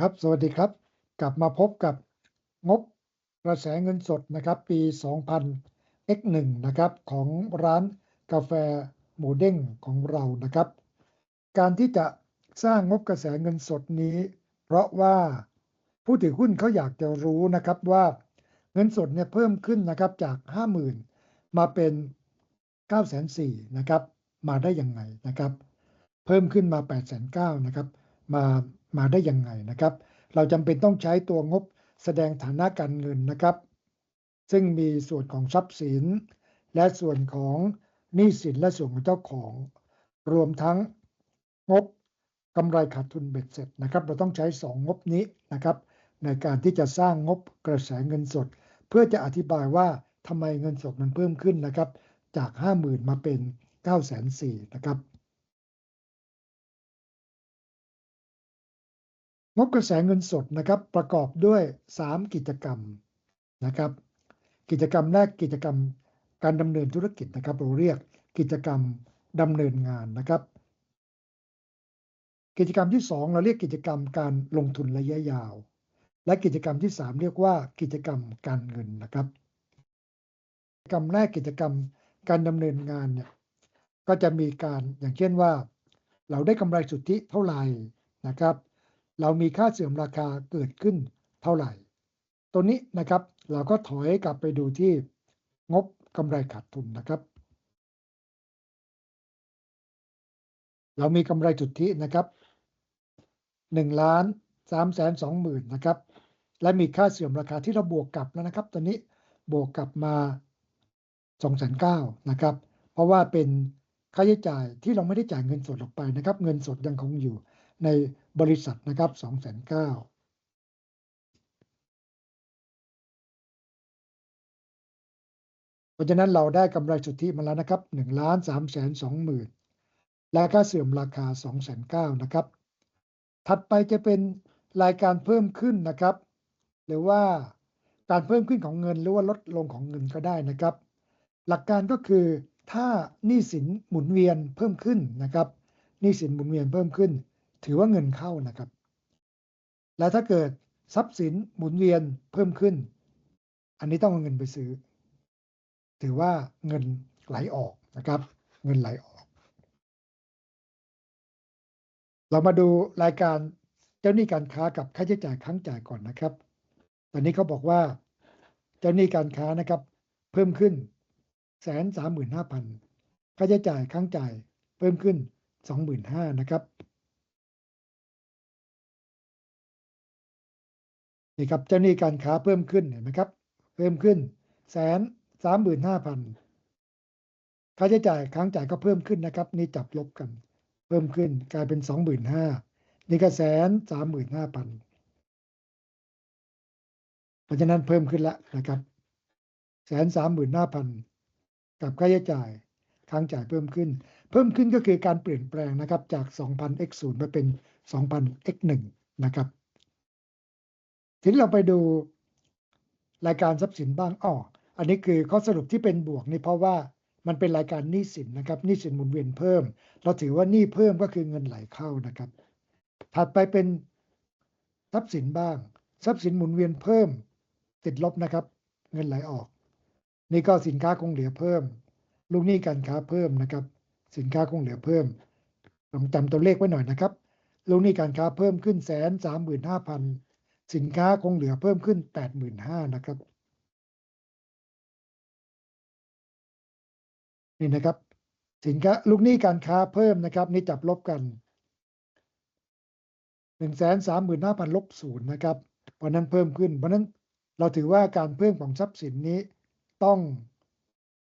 ครับ สวัสดีครับ กลับมาพบกับงบกระแสเงินสดนะครับปี 2000 X1 นะครับของร้านกาแฟหมูเด้งของเรานะครับ การที่จะสร้างงบกระแสเงินสดนี้ เพราะว่าผู้ถือหุ้นเขาอยากจะรู้นะครับว่าเงินสดเนี่ยเพิ่มขึ้นนะครับจาก 50,000 มาเป็น 904,000นะครับมาได้ยังไงนะครับ เพิ่มขึ้นมา 809,000นะครับมา มาได้ยังไงนะครับ เราจำเป็นต้องใช้ตัวงบแสดงฐานะการเงินนะครับ ซึ่งมีส่วนของทรัพย์สิน และส่วนของหนี้สินและส่วนของเจ้าของ รวมทั้งงบกำไรขาดทุนเบ็ดเสร็จนะครับ เราต้องใช้ 2 งบนี้นะครับ ในการที่จะสร้างงบกระแสเงินสด เพื่อจะอธิบายว่าทำไมเงินสดมันเพิ่มขึ้นนะครับ จาก 50,000 มาเป็น 9 4 0 0 0นะครับ งบกระแสเงินสดนะครับประกอบด้วย 3 กิจกรรมนะครับ กิจกรรมแรกกิจกรรมการดำเนินธุรกิจนะครับเราเรียกกิจกรรมดำเนินงานนะครับ กิจกรรมที่ 2 เราเรียกกิจกรรมการลงทุนระยะยาว และกิจกรรมที่ 3 เรียกว่ากิจกรรมการเงินนะครับกิจกรรมแรกกิจกรรมการดำเนินงานเนี่ยก็จะมีการอย่างเช่นว่า เราได้กำไรสุทธิเท่าไหร่นะครับ เรามีค่าเสื่อมราคาเกิดขึ้นเท่าไหร่ ตัวนี้นะครับเราก็ถอยกลับไปดูที่งบกำไรขาดทุนนะครับ เรามีกำไรสุดทธินะครับ1ล้าน3แสน2หมื่นนะครับ และมีค่าเสื่อมราคาที่เราบวกกลับแล้วนะครับ ตอนนี้บวกกลับมา2แสน9นะครับ เพราะว่าเป็นค่าใช้จ่ายที่เราไม่ได้จ่ายเงินสดออกไปนะครับ เงินสดยังคงอยู่ใน บริษัทนะครับ2 9 0 0 0เพราะฉะนั้นเราได้กำไรสุทธิมาแล้วนะครับ1ล้าน3แสน2หมื่นและค่าเสื่อมราคา2แสน9นะครับ ถัดไปจะเป็นรายการเพิ่มขึ้นนะครับ หรือว่าการเพิ่มขึ้นของเงินหรือว่าลดลงของเงินก็ได้นะครับ หลักการก็คือถ้าหนี้สินหมุนเวียนเพิ่มขึ้นนะครับหนี้สินหมุนเวียนเพิ่มขึ้น ถือว่าเงินเข้านะครับ และถ้าเกิดทรัพย์สินหมุนเวียนเพิ่มขึ้น อันนี้ต้องเอาเงินไปซื้อ ถือว่าเงินไหลออกนะครับ เงินไหลออก เรามาดูรายการเจ้าหนี้การค้ากับค่าใช้จ่ายค้างจ่ายก่อนนะครับ ตอนนี้เขาบอกว่าเจ้าหนี้การค้านะครับ เพิ่มขึ้นแสนสามหมื่นห้าพันค่าใช้จ่ายค้างจ่ายเพิ่มขึ้นสองหมื่นห้านะครับ นี่ครับเจ้าหนี้การค้าเพิ่มขึ้นเห็นไหมครับ เพิ่มขึ้นแสนสามหมื่นห้าพันค่าใช้จ่ายค้างจ่ายก็เพิ่มขึ้นนะครับ นี่จับลบกัน เพิ่มขึ้นกลายเป็นสองหมื่นห้านี่ก็แสนสามหมื่นห้าพันเพราะฉะนั้นเพิ่มขึ้นแล้วนะครับแสนสามหมื่นห้าพันกับค่าใช้จ่ายค้างจ่ายเพิ่มขึ้น เพิ่มขึ้นก็คือการเปลี่ยนแปลงนะครับจาก 2,000 x 0มาเป็น 2,000 x 1นะครับ ทีนี้เราไปดูรายการทรัพย์สินบ้างอ๋ออันนี้คือข้อสรุปที่เป็นบวกนี่เพราะว่ามันเป็นรายการหนี้สินนะครับหนี้สินหมุนเวียนเพิ่ม เราถือว่าหนี้เพิ่มก็คือเงินไหลเข้านะครับ ถัดไปเป็นทรัพย์สินบ้าง ทรัพย์สินหมุนเวียนเพิ่ม ติดลบนะครับ เงินไหลออก นี่ก็สินค้าคงเหลือเพิ่ม ลูกหนี้การค้าเพิ่มนะครับ สินค้าคงเหลือเพิ่มลองจำตัวเลขไว้หน่อยนะครับ ลูกหนี้การค้าเพิ่มขึ้นแสนสามหมื่นห้าพัน สินค้าคงเหลือเพิ่มขึ้น 85,000นะครับ นี่นะครับ สินค้าลูกหนี้การค้าเพิ่มนะครับนี่จับลบกัน 135,000ลบศูนย์นะครับเพราะนั้นเพิ่มขึ้น เพราะนั้นเราถือว่าการเพิ่มของทรัพย์สินนี้ต้อง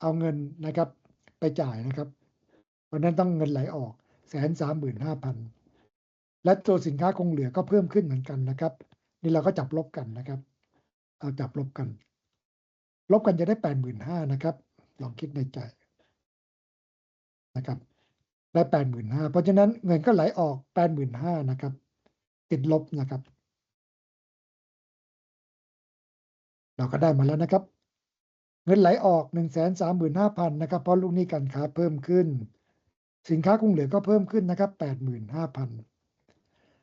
เอาเงินนะครับไปจ่ายนะครับ เพราะนั้นต้องเงินไหลออกแสนสามหมื่นห้าพันและตัวสินค้าคงเหลือก็เพิ่มขึ้นเหมือนกันนะครับ นี่เราก็จับลบกันนะครับ เอาจับลบกัน ลบกันจะได้แปดหมื่นห้านะครับ ลองคิดในใจนะครับ ได้แปดหมื่นห้าเพราะฉะนั้นเงินก็ไหลออกแปดหมื่นห้านะครับ ติดลบนะครับ เราก็ได้มาแล้วนะครับ เงินไหลออกหนึ่งแสนสามหมื่นห้าพันนะครับ เพราะลูกหนี้การค้าเพิ่มขึ้น สินค้าคงเหลือก็เพิ่มขึ้นนะครับแปดหมื่นห้าพัน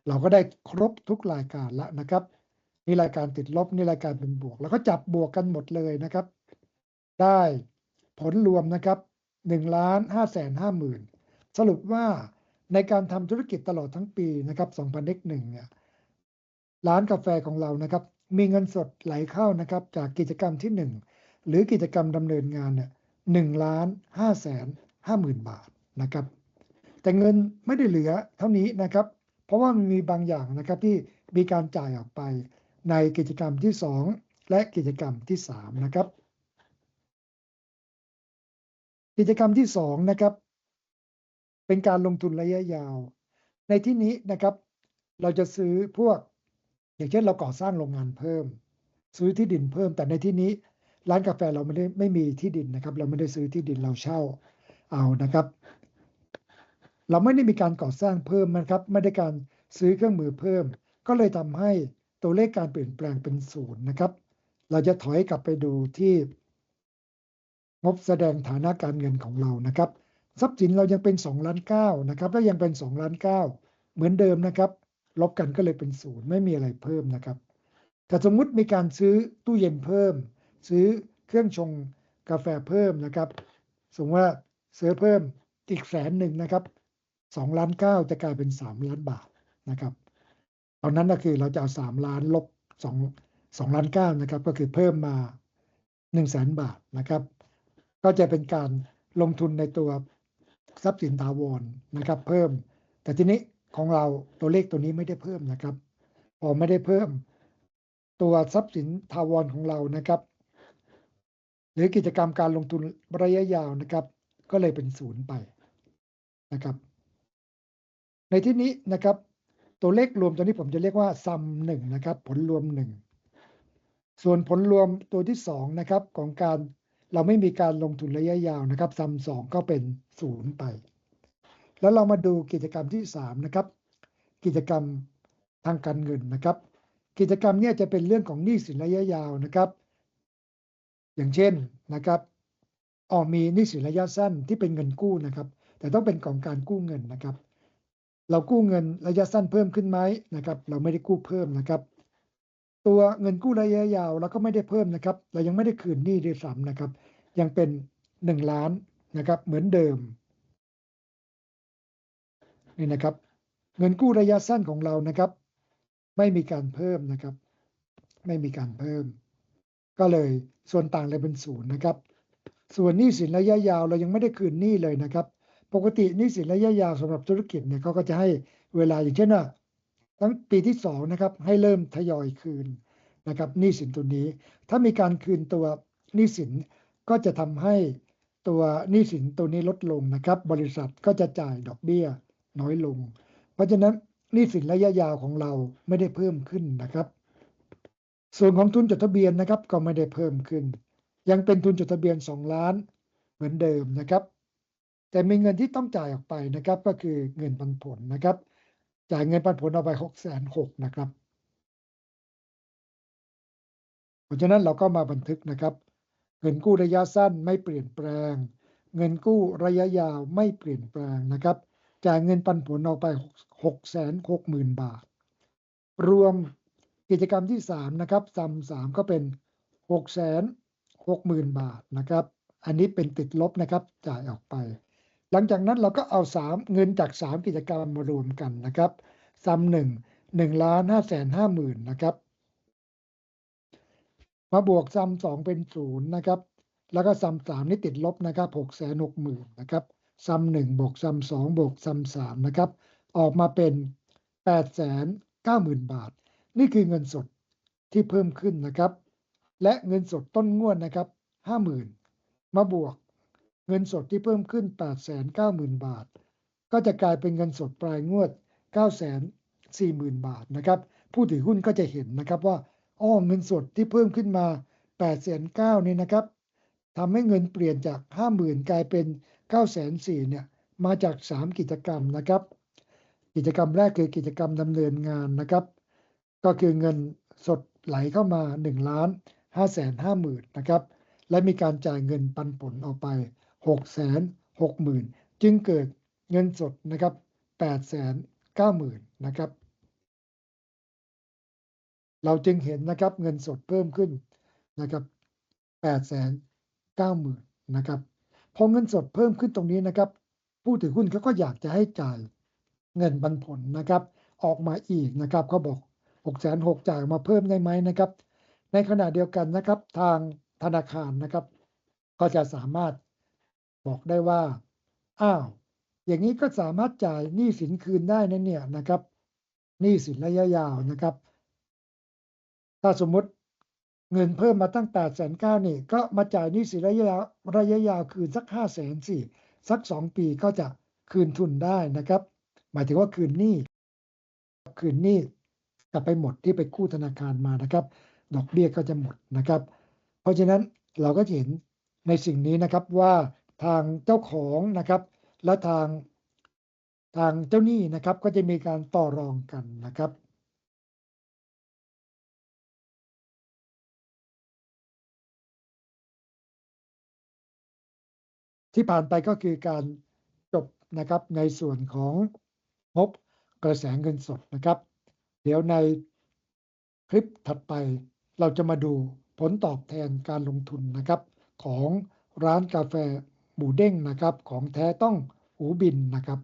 เราก็ได้ครบทุกรายการแล้วนะครับนี่รายการติดลบนี่รายการเป็นบวก แล้วก็จับบวกกันหมดเลยนะครับ ได้ผลรวมนะครับ1ล้าน5แสน5หมื่นสรุปว่าในการทำธุรกิจตลอดทั้งปีนะครับ2001เนี่ยร้านกาแฟของเรานะครับ มีเงินสดไหลเข้านะครับ จากกิจกรรมที่ 1 หรือกิจกรรมดำเนินงานเนี่ยหนึ่งล้านห้าแสนห้าหมื่นบาทนะครับ แต่เงินไม่ได้เหลือเท่านี้นะครับ เพราะว่ามันมีบางอย่างนะครับที่มีการจ่ายออกไปในกิจกรรมที่ 2 และกิจกรรมที่ 3 นะครับ กิจกรรมที่ 2 นะครับ เป็นการลงทุนระยะยาว ในที่นี้นะครับเราจะซื้อพวก อย่างเช่นเราก่อสร้างโรงงานเพิ่ม ซื้อที่ดินเพิ่มแต่ในที่นี้ร้านกาแฟเราไม่ได้ไม่มีที่ดินนะครับ เราไม่ได้ซื้อที่ดินเราเช่าเอานะครับ เราไม่ได้มีการก่อสร้างเพิ่มนะครับ ไม่ได้การซื้อเครื่องมือเพิ่ม ก็เลยทำให้ตัวเลขการเปลี่ยนแปลงเป็นศูนย์นะครับ เราจะถอยกลับไปดูที่งบแสดงฐานะการเงินของเรานะครับ ทรัพย์สินเรายังเป็น2ล้าน9นะครับและยังเป็น2ล้าน9เหมือนเดิมนะครับ ลบกันก็เลยเป็นศูนย์ไม่มีอะไรเพิ่มนะครับ แต่สมมุติมีการซื้อตู้เย็นเพิ่ม ซื้อเครื่องชงกาแฟเพิ่มนะครับ สมมติว่าซื้อเพิ่มอีกแสนหนึ่งนะครับ 2ล้าน9จะกลายเป็น3ล้านบาทนะครับตอนนั้นก็คือเราจะเอา3ล้านลบ2 2ล้าน9นะครับ ก็คือเพิ่มมา1แสนบาทนะครับ ก็จะเป็นการลงทุนในตัวทรัพย์สินถาวรนะครับ เพิ่ม แต่ทีนี้ของเราตัวเลขตัวนี้ไม่ได้เพิ่มนะครับพอไม่ได้เพิ่ม ตัวทรัพย์สินถาวรของเรานะครับ หรือกิจกรรมการลงทุนระยะยาวนะครับ ก็เลยเป็นศูนย์ไปนะครับ ในที่นี้นะครับ ตัวเลขรวมตัวนี้ผมจะเรียกว่าซัมหนึ่งนะครับ ผลรวมหนึ่งส่วนผลรวมตัวที่สองนะครับของการเราไม่มีการลงทุนระยะยาวนะครับซัมสองก็เป็นศูนย์ไป แล้วเรามาดูกิจกรรมที่สามนะครับ กิจกรรมทางการเงินนะครับ กิจกรรมเนี้จะเป็นเรื่องของหนี้สินระยะยาวนะครับ อย่างเช่นนะครับออมีหนี้สินระยะสั้นที่เป็นเงินกู้นะครับ แต่ต้องเป็นของการกู้เงินนะครับ เรากู้เงินระยะสั้นเพิ่มขึ้นไหมนะครับ เราไม่ได้กู้เพิ่มนะครับ ตัวเงินกู้ระยะยาวเราก็ไม่ได้เพิ่มนะครับ เรายังไม่ได้คืนหนี้ด้วยซ้ำนะครับ ยังเป็น1ล้านนะครับ เหมือนเดิมนี่นะครับ เงินกู้ระยะสั้นของเรานะครับ ไม่มีการเพิ่มนะครับ ไม่มีการเพิ่ม ก็เลยส่วนต่างเลยเป็นศูนย์นะครับ ส่วนหนี้สินระยะยาวเรายังไม่ได้คืนหนี้เลยนะครับ ปกตินี้สินระยะยาวสำหรับธุรกิจเนี่ยเขาก็จะให้เวลาอย่างเช่นว่าทั้งปีที่สองนะครับให้เริ่มทยอยคืนนะครับหนี้สินตัวนี้ ถ้ามีการคืนตัวหนี้สินก็จะทำให้ตัวหนี้สินตัวนี้ลดลงนะครับ บริษัทก็จะจ่ายดอกเบี้ยน้อยลง เพราะฉะนั้นหนี้สินระยะยาวของเราไม่ได้เพิ่มขึ้นนะครับ ส่วนของทุนจดทะเบียนนะครับก็ไม่ได้เพิ่มขึ้น ยังเป็นทุนจดทะเบียน 2 ล้านเหมือนเดิมนะครับ แต่มีเงินที่ต้องจ่ายออกไปนะครับ ก็คือเงินปันผลนะครับ จ่ายเงินปันผลเอาไป6กแสนหกนะครับ เพราะฉะนั้นเราก็มาบันทึกนะครับ เงินกู้ระยะสั้นไม่เปลี่ยนแปลง เงินกู้ระยะยาวไม่เปลี่ยนแปลงนะครับ จ่ายเงินปันผลออกไป6กแสนหกหมื่นบาท รวมกิจกรรมที่3นะครับซัมสามก็เป็น6กแสนหกหมื่นบาทนะครับ อันนี้เป็นติดลบนะครับ จ่ายออกไป หลังจากนั้นเราก็เอา 3 เงินจาก 3 กิจกรรมมารวมกันนะครับซัมหนึ่งหนึ่งล้านห้าแสนห้าหมื่นนะครับมาบวกซัมสองเป็นศูนย์นะครับ แล้วก็ซัมสามนี่ติดลบนะครับหกแสนหกหมื่นนะครับซัมหนึ่งบวกซัมสองบวกซัมสามนะครับ ออกมาเป็นแปดแสนเก้าหมื่นบาท นี่คือเงินสดที่เพิ่มขึ้นนะครับ และเงินสดต้นงวดนะครับห้าหมื่นมาบวก เงินสดที่เพิ่มขึ้น 8 9 0 0 0 0 บาท ก็จะกลายเป็นเงินสดปลายงวด 9 4 0 0 0 0 บาทนะครับ ผู้ถือหุ้นก็จะเห็นนะครับว่าอ้อเงินสดที่เพิ่มขึ้นมา8 9 0 0 0นี่นะครับทำให้เงินเปลี่ยนจาก 50,000 กลายเป็น9 4 0 0 0เนี่ย มาจาก 3 กิจกรรมนะครับ กิจกรรมแรกคือกิจกรรมดำเนินงานนะครับ ก็คือเงินสดไหลเข้ามา1ล้าน5 5 0 0 0 0 นะครับ และมีการจ่ายเงินปันผลออกไป 6 6 0 0 0 0 จึงเกิดเงินสดนะครับ8 9 0 0 0นะครับ เราจึงเห็นนะครับเงินสดเพิ่มขึ้นนะครับ890,000นะครับ พอเงินสดเพิ่มขึ้นตรงนี้นะครับ ผู้ถือหุ้นเขาก็อยากจะให้จ่ายเงินปันผลนะครับ ออกมาอีกนะครับเขาบอก6 6 0 0 0จ่ายมาเพิ่มได้ไหมนะครับ ในขณะเดียวกันนะครับ ทางธนาคารนะครับ ก็จะสามารถ บอกได้ว่า อ้าว อย่างนี้ก็สามารถจ่ายหนี้สินคืนได้นะเนี่ยนะครับ หนี้สินระยะยาวนะครับ ถ้าสมมติเงินเพิ่มมาตั้ง8 9 0 0 0นี่ ก็มาจ่ายหนี้สินระยะยาวระยะยาวคืนสัก5 0 0 0 0สี่สัก2ปีก็จะคืนทุนได้นะครับ หมายถึงว่าคืนหนี้คืนหนี้กลับไปหมดที่ไปกู้ธนาคารมานะครับ ดอกเบี้ยก็จะหมดนะครับ เพราะฉะนั้นเราก็จะเห็นในสิ่งนี้นะครับว่า ทางเจ้าของนะครับ และทางทางเจ้าหนี้นะครับ ก็จะมีการต่อรองกันนะครับที่ผ่านไปก็คือการจบนะครับในส่วนของงบกระแสเงินสดนะครับ เดี๋ยวในคลิปถัดไปเราจะมาดูผลตอบแทนการลงทุนนะครับ ของร้านกาแฟ หมูเด้งนะครับ ของแท้ต้องหูบินนะครับ